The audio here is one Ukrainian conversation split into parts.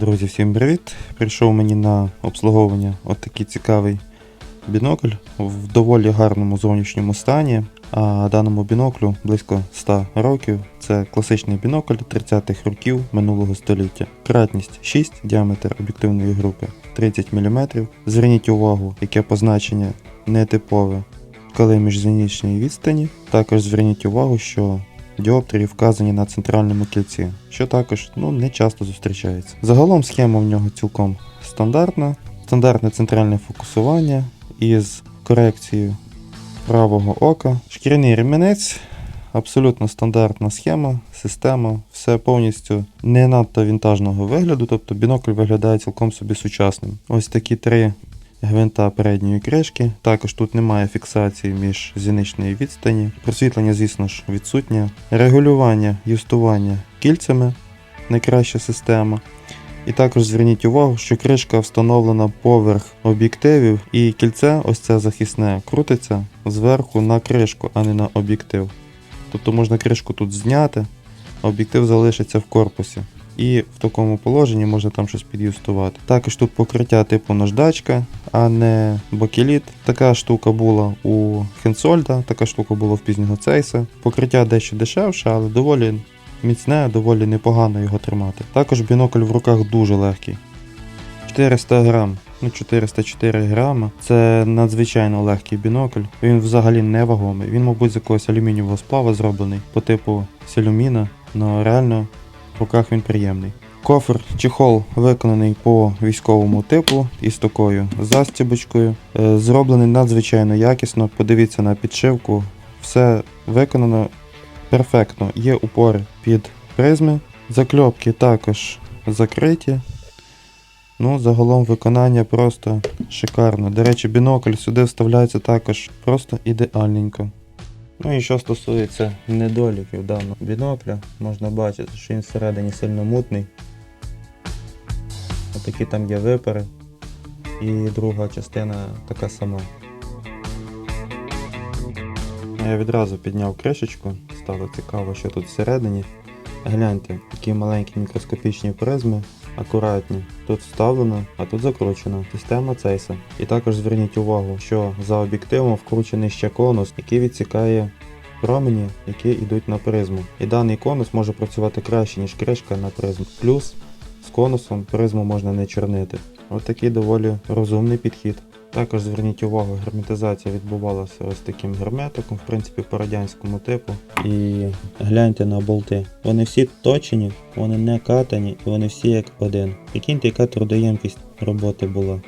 Друзі, всім привіт! Прийшов мені на обслуговування от такий цікавий бінокль в доволі гарному зовнішньому стані. А даному біноклю близько 100 років. Це класичний бінокль 30-х років минулого століття. Кратність 6, діаметр об'єктивної групи 30 мм. Зверніть увагу, яке позначення нетипове коли міжзенічної відстані. Також зверніть увагу, що діоптрії вказані на центральному кільці, що також ну, не часто зустрічається. Загалом схема в нього цілком стандартна. Стандартне центральне фокусування із корекцією правого ока. Шкіряний ремінець, абсолютно стандартна схема, система, все повністю не надто вінтажного вигляду, тобто бінокль виглядає цілком собі сучасним. Ось такі три гвинта передньої кришки. Також тут немає фіксації між зіничної відстані. Просвітлення, звісно ж, відсутнє. Регулювання, юстування кільцями найкраща система. І також зверніть увагу, що кришка встановлена поверх об'єктивів, і кільце, ось це захисне, крутиться зверху на кришку, а не на об'єктив. Тобто можна кришку тут зняти, а об'єктив залишиться в корпусі. І в такому положенні можна там щось під'юстувати. Також тут покриття типу наждачка, а не бакеліт. Така штука була у Хенсольда, така штука була в пізнього Цейса. Покриття дещо дешевше, але доволі міцне, доволі непогано його тримати. Також бінокль в руках дуже легкий. 400 грам, ну 404 грама. Це надзвичайно легкий бінокль. Він взагалі не вагомий. Він, мабуть, з якогось алюмінієвого сплава зроблений по типу сілюміна, але реально в руках він приємний. Кофр чехол виконаний по військовому типу із такою застібочкою. Е, Зроблений надзвичайно якісно. Подивіться на підшивку. Все виконано перфектно. Є упори під призми. Закльопки також закриті. Ну, загалом виконання просто шикарно. До речі, бінокль сюди вставляється також просто ідеальненько. Ну і що стосується недоліків даного бінокля, можна бачити, що він всередині сильно мутний. Отакі там є випари. І друга частина така сама. Я відразу підняв кришечку, стало цікаво, що тут всередині. Гляньте, такі маленькі мікроскопічні призми, акуратні. Тут вставлено, а тут закручено. Система цейса. І також зверніть увагу, що за об'єктивом вкручений ще конус, який відсікає промені, які йдуть на призму. І даний конус може працювати краще, ніж кришка на призму. Плюс з конусом призму можна не чорнити. Ось такий доволі розумний підхід. Також зверніть увагу, герметизація відбувалася ось таким герметиком, в принципі, по радянському типу. І гляньте на болти. Вони всі точені, вони не катані, і вони всі як один. Прикиньте, яка трудоємкість роботи була.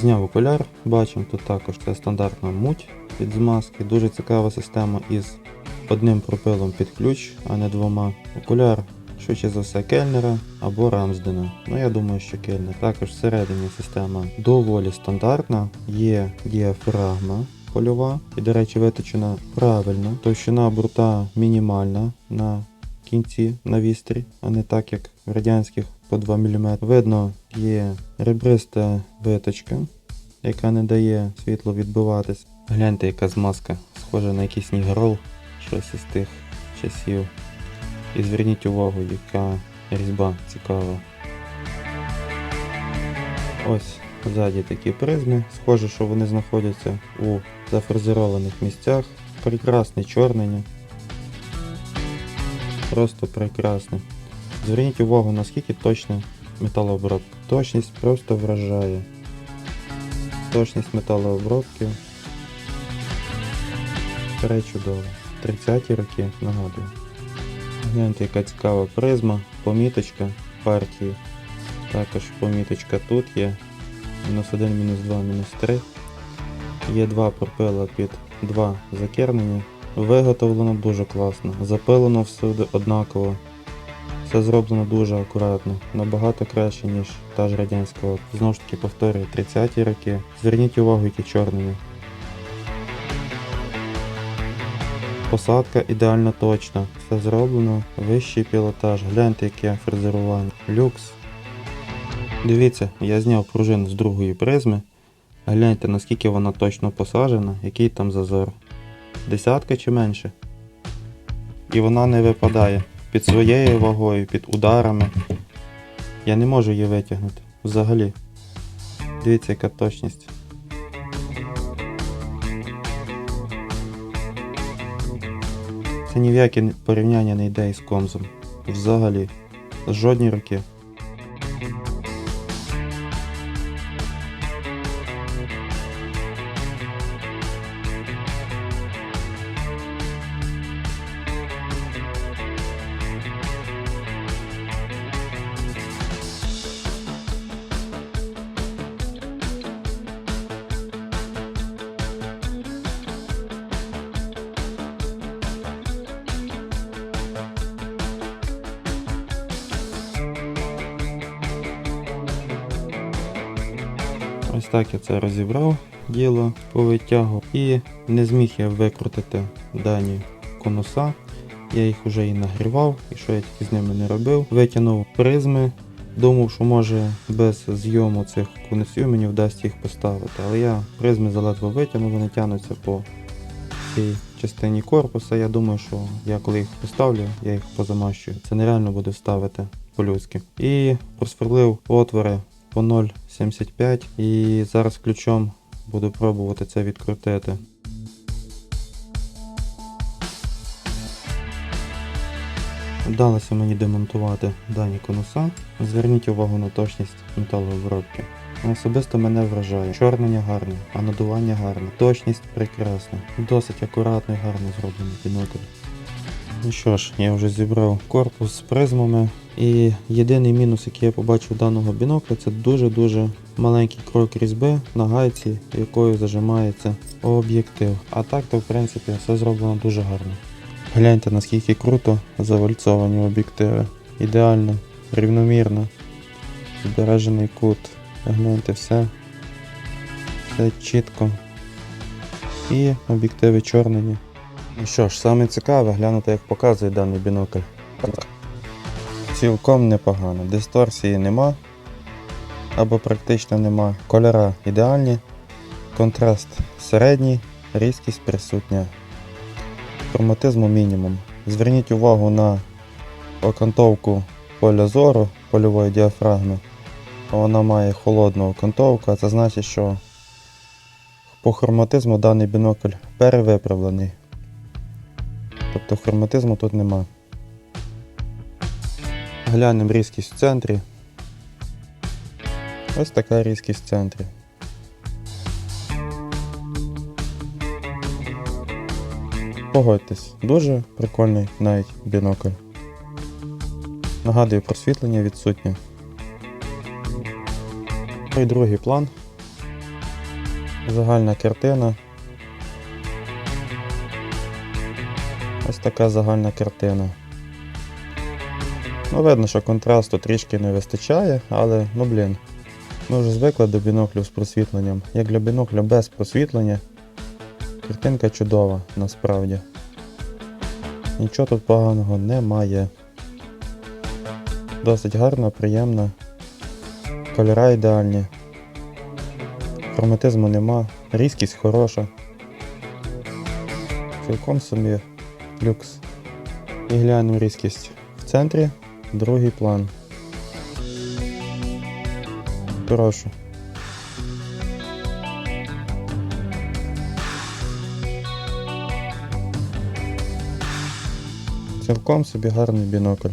Зняв окуляр, бачимо, тут також це стандартна муть від змазки. Дуже цікава система із одним пропилом під ключ, а не двома. Окуляр швидше за все Кельнера або Рамсдена. Ну я думаю, що Кельнер. Також всередині система доволі стандартна, є діафрагма польова і, до речі, виточена правильно. Товщина бурта мінімальна на кінці на вістрі, а не так як в радянських по 2 мм. Видно, є ребриста виточка, яка не дає світло відбиватись. Гляньте, яка змазка, схожа на якийсь нігрол, щось із тих часів. І зверніть увагу, яка різьба цікава. Ось ззаді такі призми. Схоже, що вони знаходяться у зафрезерованих місцях. Прекрасне чорнення. Просто прекрасне. Зверніть увагу, наскільки точна металообробка. Точність просто вражає. Точність металообробки. Пречудово. 30-ті роки, нагадую. Гляньте, яка цікава призма, поміточка партії. Також поміточка тут є. Мінус 1, мінус 2, мінус 3. Є два пропила під два закернення. Виготовлено дуже класно. Запилено всюди однаково. Все зроблено дуже акуратно, набагато краще, ніж та ж радянська. Знову ж таки повторюю, 30-ті роки. Зверніть увагу, які чорнені. Посадка ідеально точна. Все зроблено. Вищий пілотаж. Гляньте, яке фрезерування. Люкс. Дивіться, я зняв пружину з другої призми. Гляньте, наскільки вона точно посаджена, який там зазор. Десятка чи менше. І вона не випадає під своєю вагою, під ударами. Я не можу її витягнути. Взагалі. Дивіться, яка точність. Це ні в яке порівняння не йде із комзом. Взагалі. Жодні роки. Ось так я це розібрав діло по витягу. І не зміг я викрутити дані конуса. Я їх вже і нагрівав, і що я тільки з ними не робив. Витягнув призми. Думав, що може без зйому цих конусів мені вдасться їх поставити. Але я призми заледве витягнув, вони тягнуться по цій частині корпуса. Я думаю, що я коли їх поставлю, я їх позамащую. Це нереально буде вставити по-людськи. І просверлив отвори по 0,75 і зараз ключом буду пробувати це відкрутити. Вдалося мені демонтувати дані конуса. Зверніть увагу на точність металообробки. Особисто мене вражає. Чорнення гарне, а надування гарне. Точність прекрасна. Досить акуратно і гарно зроблений бінокль. Ну що ж, я вже зібрав корпус з призмами. І єдиний мінус, який я побачив даного бінокля, це дуже-дуже маленький крок різьби на гайці, якою зажимається об'єктив. А так то в принципі все зроблено дуже гарно. Гляньте наскільки круто завальцовані об'єктиви. Ідеально, рівномірно, збережений кут. Гляньте все. Все чітко. І об'єктиви чорнені. Ну що ж, саме цікаве глянути, як показує даний бінокль. Цілком непогано. Дисторсії нема. Або практично нема. Кольора ідеальні. Контраст середній, різкість присутня. Хроматизму мінімум. Зверніть увагу на окантовку поля зору польової діафрагми. Вона має холодну окантовку, а це значить, що по хроматизму даний бінокль перевиправлений. Тобто хроматизму тут нема. Глянемо різкість в центрі. Ось така різкість в центрі. Погодьтесь, дуже прикольний навіть бінокль. Нагадую, просвітлення відсутнє. Ну І другий план. Загальна картина. Ось така загальна картина. Ну, видно, що контрасту трішки не вистачає, але ну блін. Ми вже звикли до біноклів з просвітленням. Як для бінокля без просвітлення, картинка чудова насправді. Нічого тут поганого немає. Досить гарна, приємна. Кольора ідеальні. Хроматизму нема, різкість хороша. Цілком собі люкс. І глянемо різкість в центрі, другий план. Прошу. Цілком собі гарний бінокль.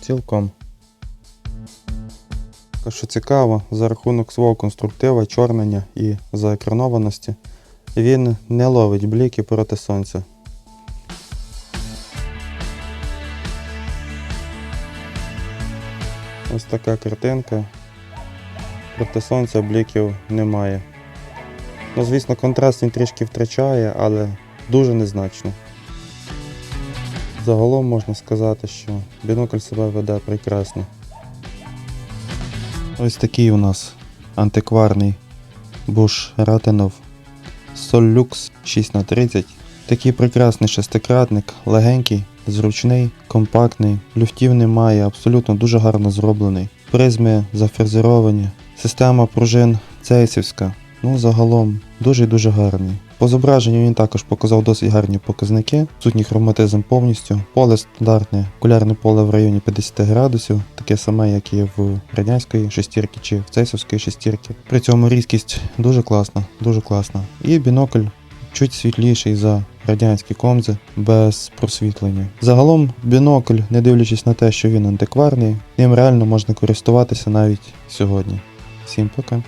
Цілком. Що цікаво, за рахунок свого конструктива, чорнення і заекранованості, він не ловить бліки проти сонця. Ось така картинка. Проти сонця бліків немає. Ну, звісно, контраст він трішки втрачає, але дуже незначно. Загалом можна сказати, що бінокль себе веде прекрасно. Ось такий у нас антикварний Буш Ратинов Solux 6х30. Такий прекрасний шестикратник, легенький, зручний, компактний, люфтів немає, абсолютно дуже гарно зроблений. Призми зафрезеровані, система пружин цейсівська. Ну, загалом дуже дуже гарний. По зображенню він також показав досить гарні показники. Сутній хроматизм повністю. Поле стандартне, окулярне поле в районі 50 градусів, таке саме, як і в радянської шестірки чи в цейсовської шестірки. При цьому різкість дуже класна, дуже класна. І бінокль чуть світліший за радянські комзи без просвітлення. Загалом бінокль, не дивлячись на те, що він антикварний, ним реально можна користуватися навіть сьогодні. Всім пока.